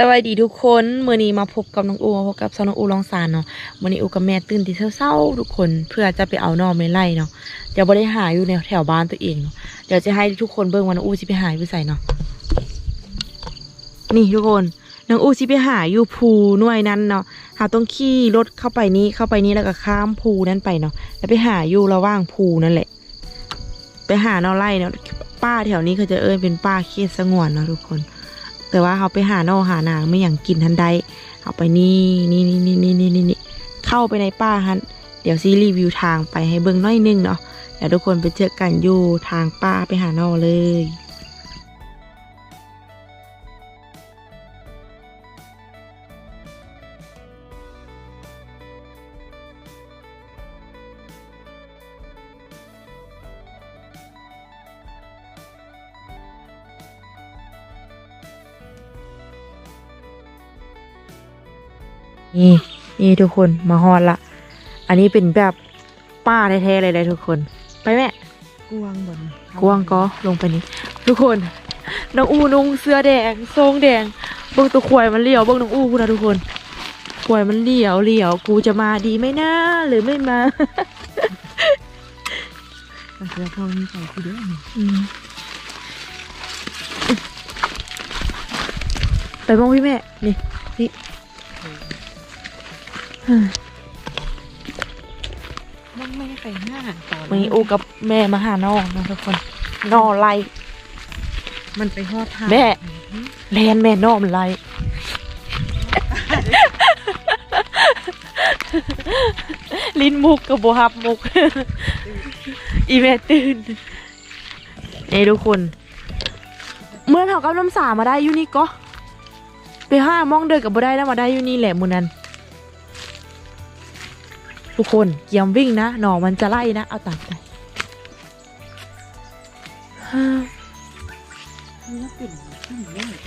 สวัสดีทุกคนมื่อนี้มาพบกับน้องอูมาพบกับซองน้องอูลองสารเนาะมื่อนี้อูกับแม่ตื่นที่เช้าๆทุกคนเพื่อจะไปเอานอไม่ไล่เนาะเดี๋ยวบ่ได้หาอยู่ในแถวบ้านตัวเองเนาะเดี๋ยวจะให้ทุกคนเบิ่งว่าน้องอูสิไปหายู่ไสเนาะนี่ทุกคนน้องอูสิไปหาอยู่ภูหน่วยนั้นเนาะหาต้องขี่รถเข้าไปนี้เข้าไปนี้แล้วก็ข้ามภูนั้นไปเนาะแล้วไปหาอยู่ระหว่างภูนั่นแหละ ไปหานาไล่เนาะป้าแถวนี้เขาจะเอิ้นเป็นป้าเขตสงวนเนาะทุกคน แต่ว่าเขาไปหาโน่หานางไม่อย่างกินทันใดเขาไปนี่นี่นี่นี่นี่นี่นี่เข้าไปในป่าฮันเดี๋ยวซีรีวิวทางไปให้เบิ้งน้อยนึงเนาะเดี๋ยวทุกคนไปเจอกันอยู่ทางป้าไปหานอเลย นี่นี่ทุกคนมาฮอดละ อันนี้เป็นแบบป้าแท้ๆเลยเลยทุกคน ไปแม่ กวางบนกวางก็ลงไปนี่ทุกคนน้องอูนุ่งเสื้อแดงทรงแดงเบิ่งตัวควายมันเลี้ยวเบิ่งน้องอูพูดนะทุกคนควายมันเลี้ยวเลี้ยวกูจะมาดีไหมนะหรือไม่มาแต่เสื้อเขานี่ใส่คือเด้อนี่อืมไปมองพี่แม่นี่นี่ เฮ้ยมันไม่ไปห้าตอนวันนี้อูกับแม่มาหาน้องนะทุกคนน้องไล่มันไปฮอดทางแม่แลนแม่น้อมไล่ลิ้นมุกกับโบฮับมุก อีแม่ตื่นนี่ทุกคน เมื่อเท่ากับน้ำสามาได้อยู่นี่ก็ ไปห้ามองเดินกับบ่ได้นะมาได้อยู่นี่แหละมือนั้น ทุกคนเกียมวิ่งนะหนอมันจะไล่นะ เอาตามไปฮ่าแล้วปิ่นขึ้นแม่อีก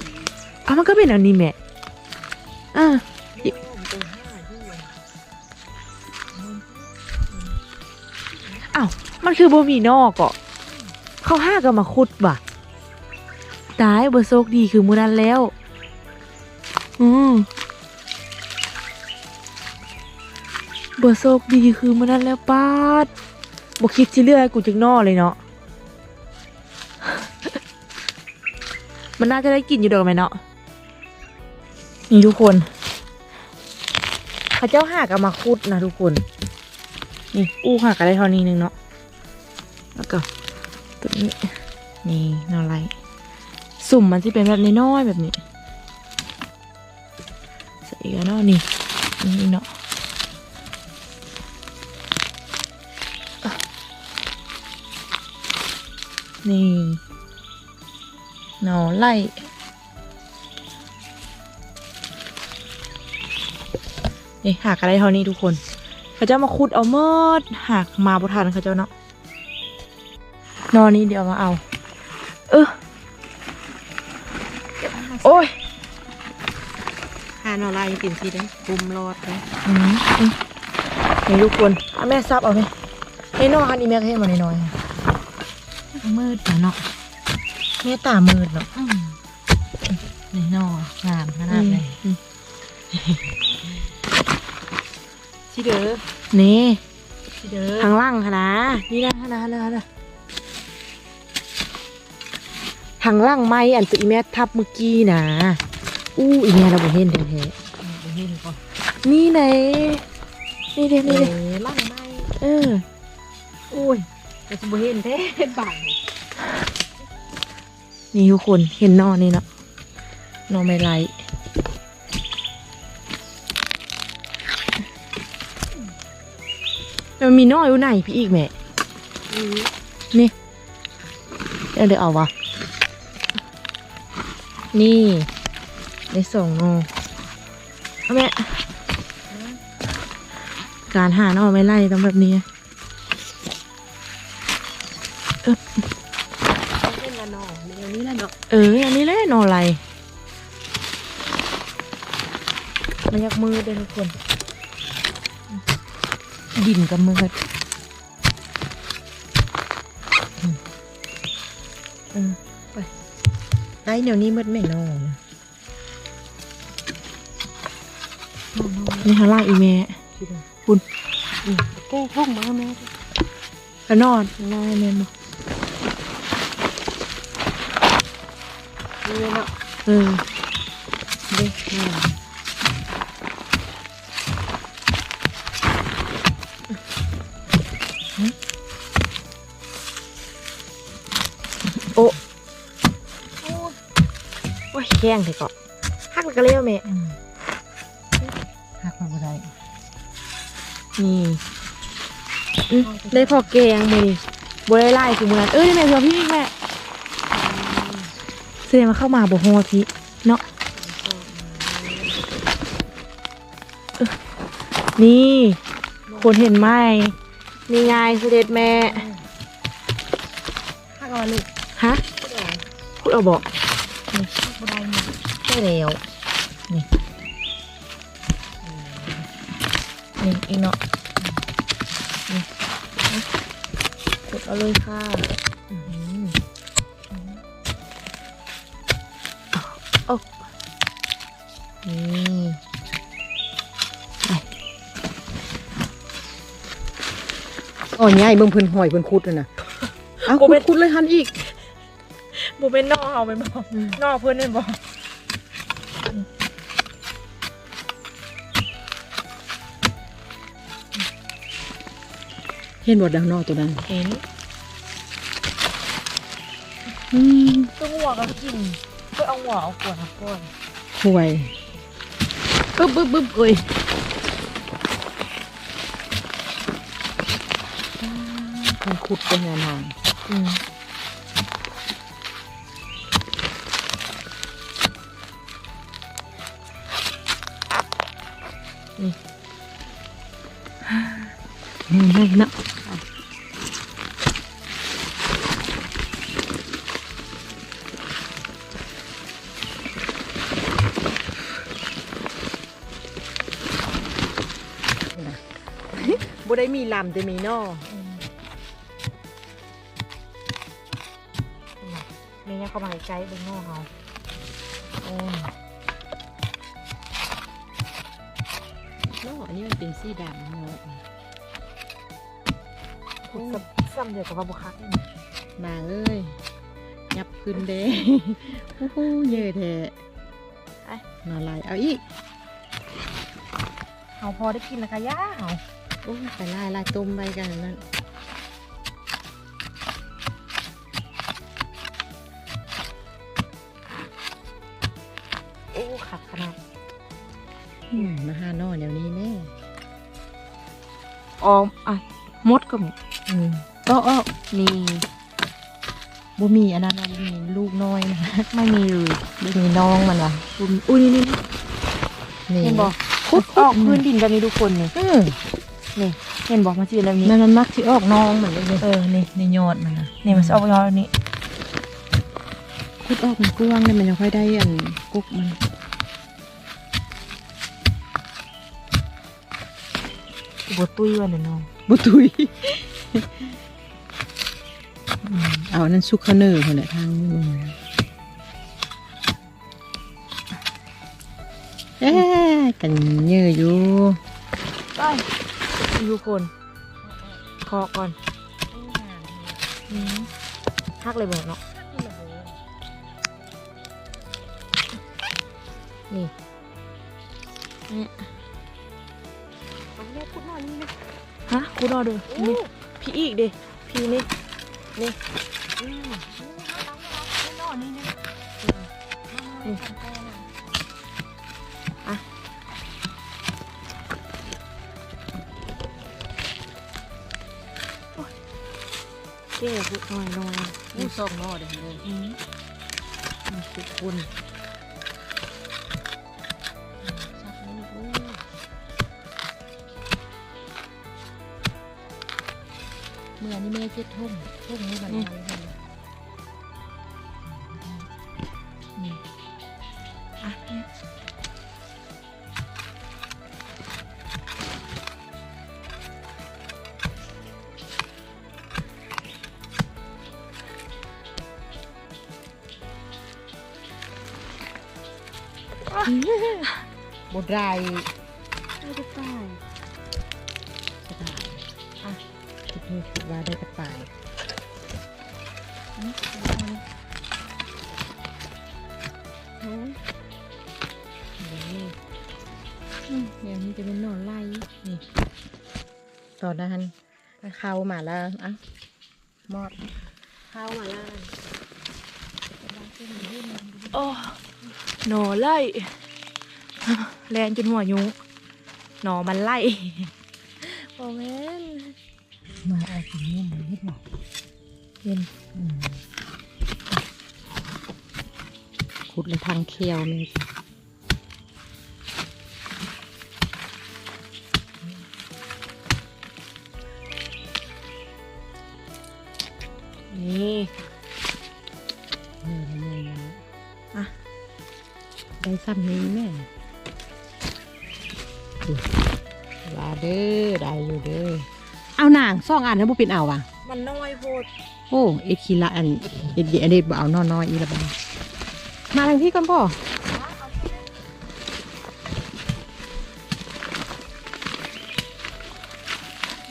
เอามันก็เป็นอนนี้แม่อ่ามันไปห้าด้วยอ้าวมันคือบ่มีนอกอะเขาห้ากันมาคุดว่ะ ตายบ่โชคดีคือมือนั้นแล้ว อืม บ่โชคดีคือมือนั้นแล้วป้าดบ่คิดสิเลือกกูจักนอเลยเนาะ มันน่าจะได้กินอยู่ดอกไหมเนาะ นี่ทุกคนเขาเจ้าหากันมาคุดนะทุกคน นี่อู้หักอะไรท่านี้นึงเนาะ แล้วก็ตัวนี้ นี่นอนไรสุ่มมันที่เป็นแบบน้อยๆแบบนี้ใส่กันเนาะนี่นี่เนาะ นี่นอนไล่นี่หักอะไรเท่านี้ทุกคนเขาจะมาขุดเอาเมิดหักมาบุทันเขาเจ้าเนาะนอนนี้เดี๋ยวมาเอา เออโอ้ยหานอะไรปิ่นสีได้ปุ่มรอดเลยอืมอืมนี่ทุกคนเอาแม่ซับเอาไหมให้นอคันนี้แม่ก็ให้มาหน่อย มืดนะเนาะๆแม่ตามืดเนาะอืมนี่นองามขนาดไหนอืมที่เด้อนี่ที่เด้อทางล่างค่ะนะนี่นะนะนะนะทางล่างไม้อันตัวอีแม่ทับเมื่อกี้นะอู้อีแม่เราบ่เห็นแท้บ่เห็นก่อนๆนี่ไหนนี่เด้เอนี่เด้อล่างไม้เออโอ้ยแต่สิบ่เห็นแท้เห็นบาง นี่ทุกคนเห็นนอนนี่เนาะนอนไม่ไรมันมีนออยู่ไหนพี่อีกแม่อือนี่เดี๋ยวเดี๋ยวเอาวะนี่ได้สองนอเอาแม่การหานอไม่ไล่ต้องแบบนี้เล่ เนาะเอออันนี้แหละนออะไรมันยักมือเด้อทุกคน ดินกับมือกันเออไปได้เดี๋ยวนี้มืดแม่นอนนี่ฮาร่างอีแม่คุณแก้ท่องมาแม่แล้วนอนนอนแม่บอ นี่เนาะเออเด็กแม่โอ้โอ้ยแข้งเถอะก็หักแล้วก็เลี้ยวแม่หักมาบ่ได้นี่อื้อได้พอแกงมือนี่บัได้ไล่คือมือนั้นเอ้ยนี่แม่เพื่อพี่แม่ แสดงว่าเข้ามาบ่ฮอดพี่เนาะเอ้อนี่คนเห็นไหมนี่ไงเสด็จแม่หักเอาลูกฮะพูดเอาบอกหักบ่ได้นี่ใช่แล้วนี่อีกเนาะนี่กดเอาเลยค่ะ นี่อ๋อใหญ่เบิ่งเพิ่นหอยเพิ่นคุดน่ะนะเอาคุดคุดเลยหันอีกบูเป็นนอกเอาไปบอกนอกเพื่อนเป็นบอกเห็นบ่ดังนอกตัวนั้น เห็นอืมตัวหัวก็กินเพื่อเอาหัวเอาขวดเอาก้อนห่วย ปึ๊บปึ๊บปึ๊บเอ้ยเพิ่นคุดไปหาหางอืมนี่อืมได้นะ บ่ได้มีลำแต่มีนอเมย์เข้ามาใกล้ๆเบนนอกเขาโอ้ยนออันนี้มันเป็นสีดำเนาะซ้ำซ้ำเดียวกับว่าบุคักนี่มาเอ้ยยับขึ้นเด้ฮู้ฮู้เยอะแท้มาลายเอาอีกเขาพอได้กินนะคะย่าเขา โอ้ยไปลายลายต้มไปกันนั่นโอ้ขัดขนาดอืมมาหานอเดี๋ยวนี้แน่ออมอะมดก็มีอืมก็อ้อนี่บ่มีอันนั้นนะบ่มีลูกน้อยนะไม่มีเลยบ่มีน้องมันว่ะบุญอุ้ยนี่นี่นี่เห็นบอกคุดออกพื้นดินแบบนี้ทุกคนนี่เออ นี่เห็นบอกมันจะเป็นแบบนี้นั่นมันมักที่ออกน้องเหมือนเลยเออนี่ในยอดมันนะนี่มันจะออกยอดแบบนี้คุดออกมันกว้างเลยมันยังค่อยได้อันกุกมันบัวตุ้ยวันเดี๋ยวน้องบุตุยอืมเอาอันนั้นซุกข้าวเนอร์คนแหละทางนี้มึงเอ๊ะกันเยอะอยู่ไป ทุกคนเคาะก่อนพักเลยเบอร์เนาะนี่เนี่ยขุดนอนี่นะฮะขุดนอดูนี่พี่อีกดิพี่นี่นี่ เจ๊พูดหน่อยหน่อยอู้ซองนอเดี๋ยวเลยอืมสุกคนชักนี่อู้เมื่อนี้แม่เจ็ดทุ่มทุ่มนี่มันอะไร บดได้ไม่ได้ป้ายกระต่ายอะคิดนี่คิดว่าได้กระต่ายเนี่ยมันจะเป็นหนอนไล่นี่ต่อด้านเข้ามาแล้วอะมอดเข้ามาแล้วโอ้ หนอไล่แลนจนหัวยุงหนอมันไล่โอ้แม่นมาเอาสีม่วงมาเฮ็ดหน่อยเย็นอืมขุดเลยทางเคียวเลยนี่ ซ่องอันแล้วบ่เป็นเอาว่ะ มันน้อยโพดโอ้เอ็ดคีละอันเอ็ดเดียอันนี้บ่เอาน้อยๆอีละบังมาทางที่ก่อนพ่อ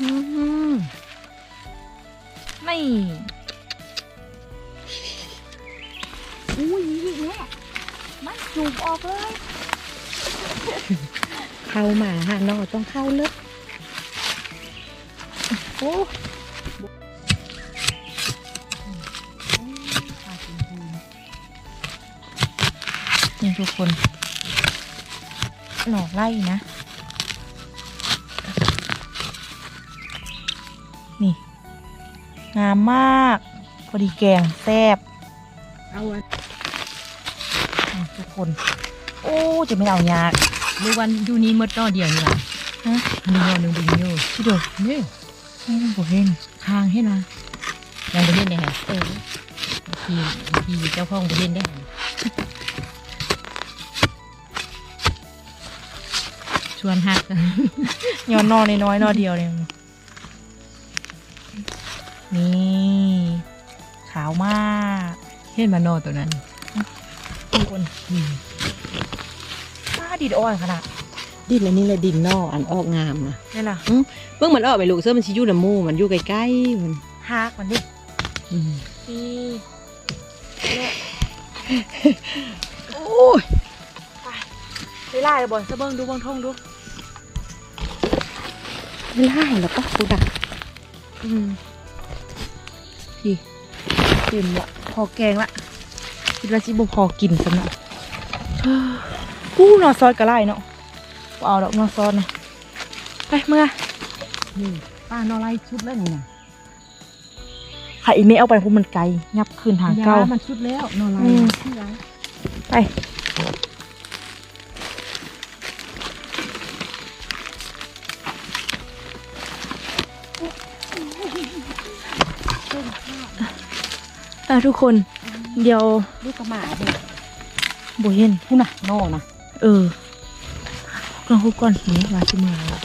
อืมไม่อุ้ยนี่แม่มันจูบออกเลย เข้ามาฮะนอต้องเข้าเลิก โอ้นี่ทุกคนหนอไล่นะ นี่ งามมาก พอดีแกงแซ่บเอาอันทุกคน โอ้ จะไม่เอายากหรือวันอยู่นี้หมดนอต่อเดียวนี่ล่ะฮะมีนอหนึ่งบุญอยู่ที่ดูนี่ บอกเห็นทางให้นะยังบุญเล่นได้ไงเออทีทีเจ้าของบุญเล่นได้ไงชวนหักย้อนนอน้อยๆนอเดียวเนี่ยนี่ขาวมากเห็นมานอตัวนั้นทุกคนอืมป้าดีดอ่อนขนาด ดินอันนี้แหละดินนออันออกงามนะนี่ล่ะเบิ่งมันออกไปลูกเสื้อมันชิอยูน้ำมูมันอยู่ใกล้ๆมันฮากมันดิอืมนี่เนี่ยโอ้ยไปไล่บอลซะเบิ้งดูเบิ้งท่องดูไม่ไล่แล้วก็กูดักอืมพี่เต็มละพอแกงละคิดว่าสิบ่พอกินสำหรับกู้นอซอสกะไล่เนาะบ่ เอาดอกนอซอสนะไปเมื่อนี่ป้านอไล่ชุดแล้วนี่นะไข่ไม่เอาไปเพราะมันไกลยับคืนทางเก่ายมันชุดแล้วนอไล่อืมที่ร้านไปอะทุกคนเดี๋ยวลูกกระหมาเด็กโบเห็นพูดนะนอนะเออ ลองคุกก่อนนี่ว่าสิมือละ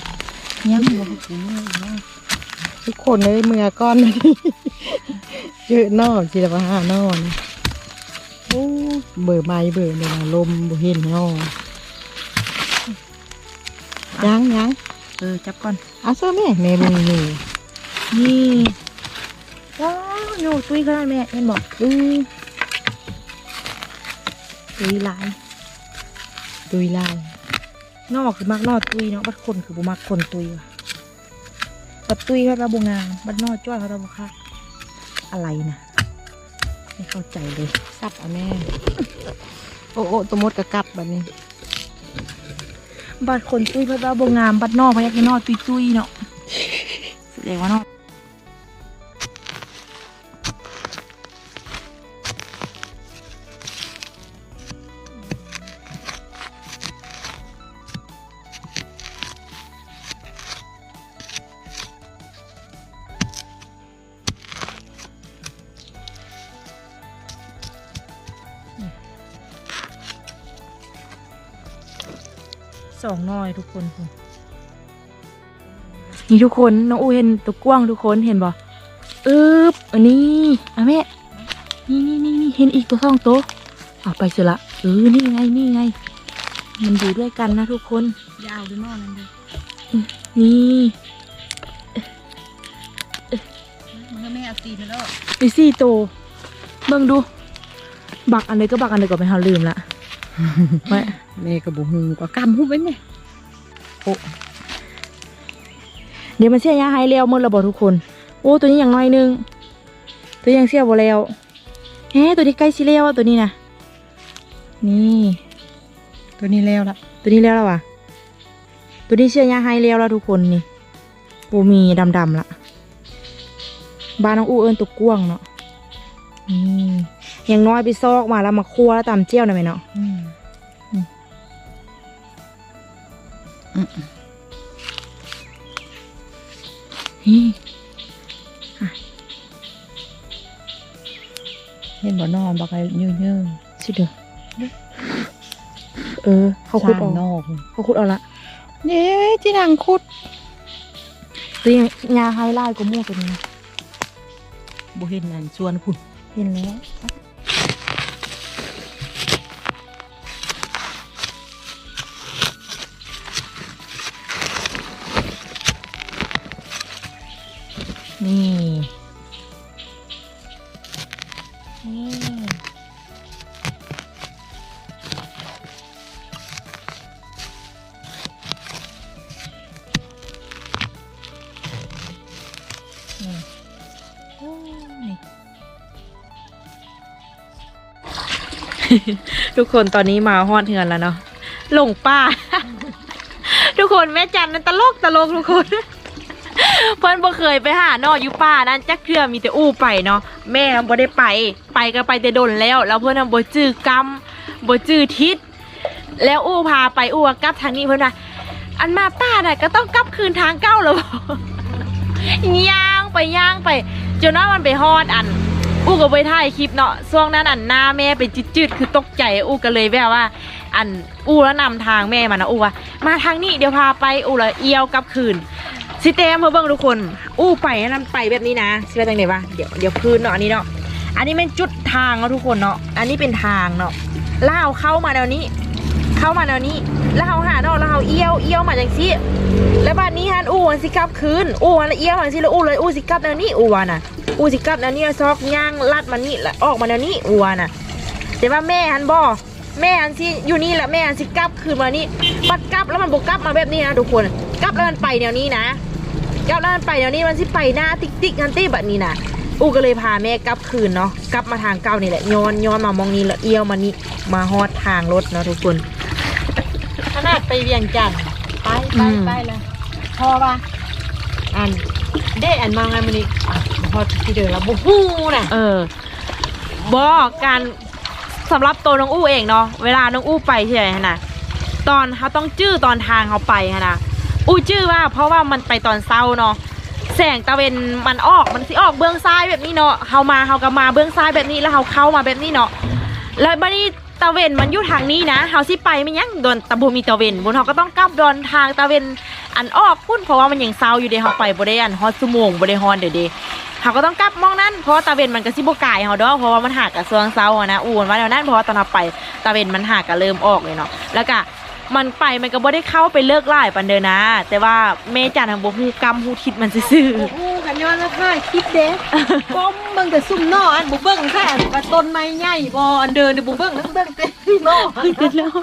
ยังอยู่กับกูนี่นะทุกคนเลยเมื่อก้อนเยอะนอจิรพหานอนโอ้เบื่อไม้เบื่อเนี่ยลมบ่เห็นนอยังยังเออจับก่อนเอาเสื้อแม่แม่บุญอยู่นี่ว้าวอยู่ตุ้ยก็ได้แม่เห็นบอกอือตุ้ยลายตุยลาย นอกคือมักนอกตุ้ยเนาะบัดคนคือบุมักคนตุ้ยว่ะบัดตุ้ยเขาระบุงามบัดนอกจ้อยเขาระบุค่ะอะไรนะไม่เข้าใจเลยซับเอาแม่โอ้โอ้ตัวมดกระกัดแบบนี้บัดคนตุ้ยเพราะว่าบงามบัดนอกพยักนอกตุ้ยตุ้ยเนาะแสดงว่านอก องหน้อยทุกคนคุณนี่ทุกคนน้องอูเห็นตัวกว้างทุกคนเห็นบ่อึ๊บอันนี้อะแม่นี่นี่นี่นี่เห็นอีกตัวสองตัวเอาไปเสร็จละเออนี่ไงนี่ไง มันอยู่ด้วยกันนะทุกคน ยาวด้วยนอนั่นเลยนี่ตีไปแล้วมีสี่ตัวเบิ่งดู บักอันเลยก็บักอันเลยก็ไปเฮาลืมละไว้แม่ก็บ่ฮู้ก็กำฮู้ไว้ แม่เดี๋ยวมันเสียยาให้แล้วหมดแล้วบ่ทุกคน โอ้ตัวนี้อย่างน้อยหนึง ตัวยังเสียบ่แล้วเฮ้ตัวนี้ใกล้สิแล้วตัวนี้นะนี่ ตัวนี้แล้วละตัวนี้แล้วแล้วว่ะตัวนี้เชื่อยาให้แล้วแล้วทุกคนนี่ปูมีดำๆละบ้านน้องอู้เอิญตัวกว้างเนาะนี่อย่างน้อยไปซอกมาแล้วมาคั่วแล้วตำเจียวหน่อยไหมเนาะ นี่เห็นบ่นอนบักไอ้ยืนสิเด้อเออ เขาคุดสร้เอางนอกเขาคุดเอาละเย้ที่นางคุดตัวนี้ยาไฮไลท์ก็มั่วตัวนี้บ่เห็นนั่นชวนคุณเห็นแล้ว ทุกคนตอนนี้มาฮอดเทือนแล้วเนาะหลงป่าทุกคนแม่จันนั้นตลกตลกทุกคน เพิ่อนบ่เคยไปหานาะอยู่ป่านั้นจักเทื่อมีแต่อู้ไปเนาะแม่บ่ได้ไป ไปก็ไปแต่ดนแล้ว แล้วเพิ่นน่ะบ่จื้อกรรมบ่จื้อทิศแล้วอู้พาไปอู้กลับทางนี้เพิ่อนว่าอันมาป่าน่ะก็ต้องกลับคืนทางเก่าแล้วบ่ย่างไปย่างไปจนว่ามันไปฮอดอัน อู้ก็ไปถ่ายคลิปเนาะช่วงนั้นอันหน้าแม่เป็นจืดๆคือตกใจอู้ก็เลยแบบว่า อันอู้แล้วนำทางแม่มานะอู้ว่ามาทางนี้เดี๋ยวพาไปอู้ละเอียวกลับคืนสิเตมเพื่อเบิ่งทุกคน อู้ไปนั่นไปแบบนี้นะสิไปทางไหนวะเดี๋ยวเดี๋ยวคืนเนาะอันนี้เนาะอันนี้เป็นจุดทางเนาะทุกคนเนาะอันนี้เป็นทางเนาะล่าเข้ามาแนวนี้ เข้ามาแนวนี้ แล้วเราหาเนาะแล้วเราเอี้ยวเอี้ยวมาจังซี่แล้วบัดนี้ฮันอู้วันสิกลับคืนอู้วันเอี้ยวหันสิแล้วอู้เลยอู้สิกลับแนวนี้อู้วาน่ะอู้สิกลับแนวนี้ซอกย่างลัดมานี่แล้วออกมาแนวนี้อู้วาน่ะแต่ว่าแม่ฮันบ่แม่ฮันสิอยู่นี่แหละแม่ฮันสิกลับคืนมานี่บัดกลับแล้วมันบ่กลับมาแบบนี้นะทุกคนกลับแล้วมันไปแนวนี้นะกลับแล้วมันไปแนวนี้มันสิไปหน้าติ๊กติ๊กฮันตี้แบบนี้นะอู้ก็เลยพาแม่กลับคืนเนาะกลับมาทางเก่านี่แหละย้อนย้อนมามองนี้แล้วเอี้ยวมานี่มาฮอดทางรถเนาะทุกคน ไปเวียงจันทน์ไปไปอืมไปเลยพอป่ะอันเด้อันมาไงมันนี่อะพอที่เดินแล้วบ่ฮู้น่ะ เออบอกการสำหรับตัวน้องอู้เองเนาะเวลาน้องอู้ไปใช่ไหมนะตอนเขาต้องจื้อตอนทางเขาไปฮะนะอู้จื้อว่าเพราะว่ามันไปตอนเช้าเนาะแสงตะเวนมันออกมันสิออกเบื้องซ้ายแบบนี้เนาะเขามาเขาก็มาเบื้องซ้ายแบบนี้แล้วเขาเข้ามาแบบนี้เนาะแล้วบัดนี้ ตะเวนมันอยู่ทางนี้นะเขาสิไปไม่ยังโดนตะบูมีตะเวนบนเขาก็ต้องกลับโดนทางตะเวนอันออกพุ่นเพราะว่ามันยังเศร้าอยู่เดเขาไปบ่ได้อันฮอดชั่วโมงบ่ได้ฮอนเดะเดเขาก็ต้องกลับมองนั่นเพราะว่าตาเวนมันก็สิบกายเขาดอกเพราะว่ามันหากกับซวงเซาอะนะอูนว่าแนวนั้นเพราะว่าตอนเราไปตาเวนมันหากกับเริ่มออกเลยเนาะแล้วก็มันไปมันก็บ่ได้เข้าไปเลิกไล่ปันเดินนะ แต่ว่าเมจันทางบ่ฮู้กรรมฮู้ทิศมันซื่อ ย้อนแล้วค่ะคลิปเด้ก้มเบิ่งแต่ซุ่มนออันบุเบิ่งแค่ว่าต้นไม้ใหญ่บ่อันเดินเดี๋ยวบุเบิ่งแล้วเบิ่งแต่นอๆขึ้นแล้ว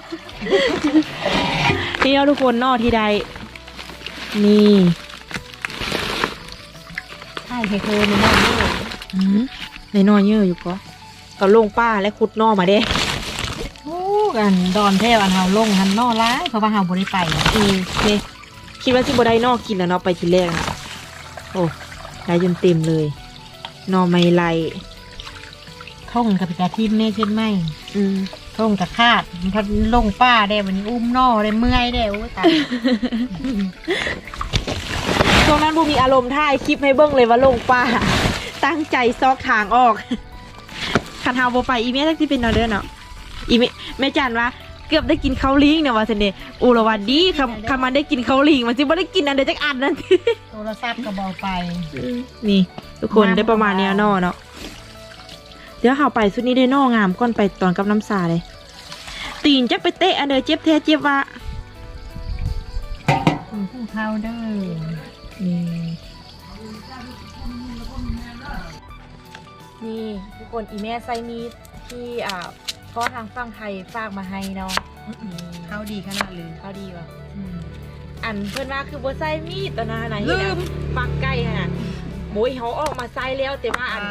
นี่เราทุกคนนอกที่ใดนี่ใช่เคยๆนี่นอนี่อืมในนอนเยอะอยู่ก็ก็ลงป้าและขุดนอกมาเด้โอ้กันดอนแท้อันเฮาลงหันนอร้ายเพราะว่าเฮาบ่ได้ไปอืมนี่คิดว่าสิบ่ได้นอกกินแล้วเนาะไปทีแรกนะ โอ้ได้จนเต็มเลยนอไม่ไล่ท่องกับกะทิมเน่เช่นไหมอืมท่องกับคาดพัดลงป้าได้วันนี้อุ้มนอได้เมื่อยได้โอ้ยตายช่วงนั้นบูมีอารมณ์ถ่ายคลิปให้เบิ้งเลยว่าลงป่าตั้งใจซอกทางออกคันเฮาบ่ไปอีเมทักที่เป็นนอเด้อเนาะอีเมแม่จันว่าเกือบได้กินข้าวลิงเนี่ยว่าซั่นเด้อูละว่าดีคำคำมันได้กินข้าวลิงมันสิบ่ได้กินอันใดจักอันนั่นโทรศัพท์ก็บอกไป นี่ ทุกคนได้ประมาณเนี้ยนอเนาะเดี๋ยวเฮาไปสุดนี้ได้นองามก่อนไปตอนกับน้ำสาเลย ตีนจักไปเตะอันเด้อเจ็บแท้เจ็บว่าคุณผู้เฒ่าเด้อนี่นี่ทุกคนอีแม่ไซมีดที่อ่า พ่อทางฝั่งไทยฝากมาให้เนาะนี่เข้าดีขนาดเลยเขาดีว่ะอืมอันเพื่อนว่าคือบ่ไซมีดตอนนั้นนะลืเห็นมนะฟักไก่ขนาดโมยเขาออกมาไซแล้ว แต่ว่าอัน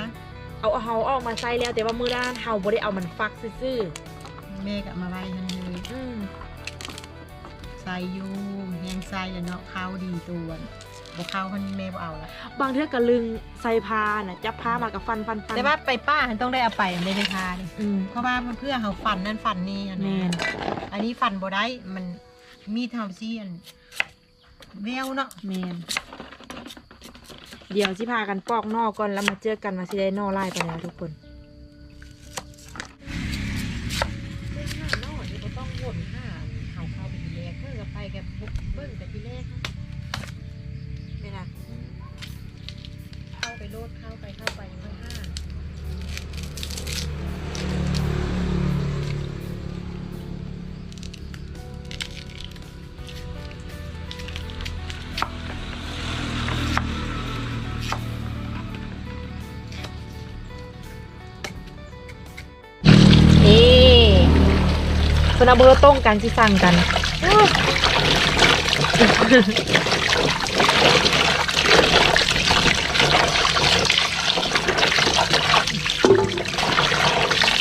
เอาเขาออกมาไซแล้ว แต่ว่ามือด้านเฮาบ่ได้เอามันฟักซื่อแม่ก็มาไว้ทันเลยๆอืมใส่อยูแหงใส่แล้วเนาะเข้าดีตัว บ่เข้าคนแม่บ่เอาละบางเทื่อกะลึงใส่ผ้าน่ะจับผ้ามากับฟันฟันฟันแต่ว่าไปป้าหันต้องได้เอาไปไม่ได้ทาดิอืม เพราะว่ามันเพื่อเขาฟันนั่นฟันนี่อันแม่นี้นอันนี้ฟันบ่ได้มันมีทำซี่อันแววเนาะแมนเดี๋ยวสิพากันปอกนอกก่อนแล้วมาเจอกันมาสิได้นอไล่ไปแล้วทุกคน เพิ่นเอาเบอร์ต้งกันสิสั่งกัน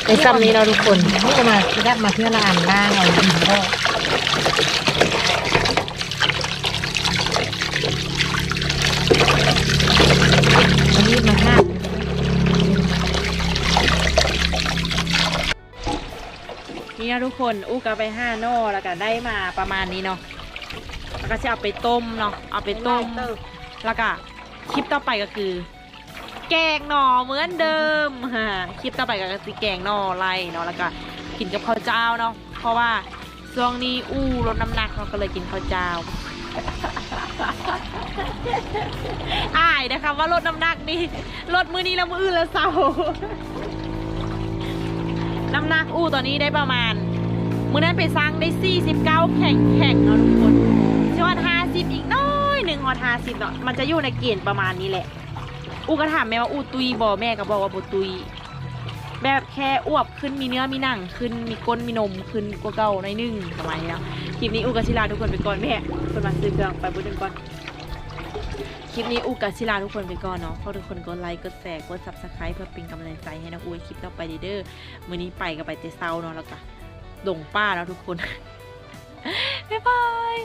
ในซ้ำนี้เราะทุกคนนี่ก็มาที่ได้มาเพื่อละอันล่างเอาดีก็ นี่นะทุกคนอู้ก็ไปห้าโน่แล้วก็ได้มาประมาณนี้เนาะแล้วก็จะเอาไปต้มเนาะเอาไปต้มแล้วก็คลิปต่อไปก็คือ แกงหน่อเหมือนเดิมฮะคลิปต่อไปก็คือแกงหน่อไรเนาะแล้วก็กินกับข้าวเจ้าเนาะเพราะว่าช่วงนี้อู้ลดน้ำหนักเราก็เลยกินข้าวเจ้าอายนะคะว่าลดน้ำหนักนี่ลดมือนี้แล้วมืออื่นแล้วเศร้า น้ำหนักอู้ตอนนี้ได้ประมาณมือนั้นไปสร้างได้ 49 แข่งแข่งเนาะทุกคนชวน50 อีกน้อยหนึ่งฮอด50เนาะมันจะอยู่ในเกณฑ์ประมาณนี้แหละ อู้ก็ถามแม่ว่าอู้ตุยบอแม่ก็บอกว่าบตุย แบบแค่อ้วบขึ้นมีเนื้อมีหนังขึ้นมีก้นมีนมขึ้นกว่าเก่าในหนึงประมาณนี้เนาะคลิปนี้อู้กับชิลาทุกคนไปก่อนแม่คนมาซื้อเครื่องไปบุญกันก่อน คลิปนี้อูกาชิลาทุกคนไปก่อนเนาะขอทุกคนกดไลค์กดแชร์กด subscribe เพื่อเป็นกำลังใจให้นะอู้ให้คลิปต่อไปเด้อมื้อนี้ไปกับไปเต่เซาเนาะแล้วก็ดงป้าแล้วทุกคนบ๊ายบาย